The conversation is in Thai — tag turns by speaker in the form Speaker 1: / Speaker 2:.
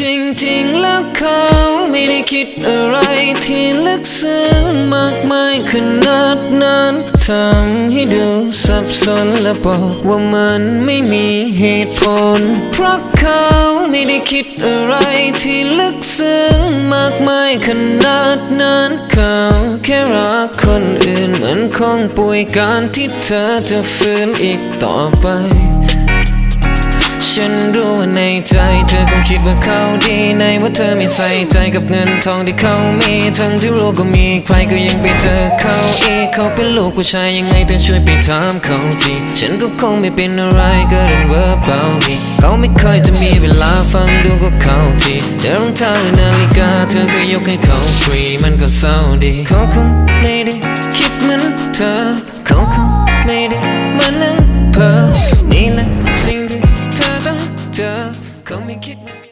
Speaker 1: จริงๆแล้วเขาไม่ได้คิดอะไรที่ลึกซึ้งมากมายขนาดนั้นทำให้ดูสับสนและบอกว่ามันไม่มีเหตุผล เพราะเขาไม่ได้คิดอะไรที่ลึกซึ้งมากมายขนาดนั้นเขาแค่รักคนอื่นเหมือนคงป่วยการที่เธอจะฟื้นอีกต่อไป ฉันรู้ว่าในใจเธอคงคิดว่าเขาดีในว่าเธอไม่ใส่ใจกับเงินทองที่เขามีทั้งที่รู้ก็มีใครก็ยังไปเจอเขาอีกเขาเป็นลูกผู้ชายยังไงเธอช่วยไปถามเขาทีฉันก็คงไม่เป็นอะไรก็เรื่องเวอร์เบาดีเขาไม่เคยจะมีเวลาฟังดูก็เขาทีเจะรองเท้าหรือนาฬิกาเธอก็ยกให้เขาฟรีมันก็เศร้าดีเขาคงไม่ได้คิดเหมือนเธอเขาคงไม่ได้ Come and kick me.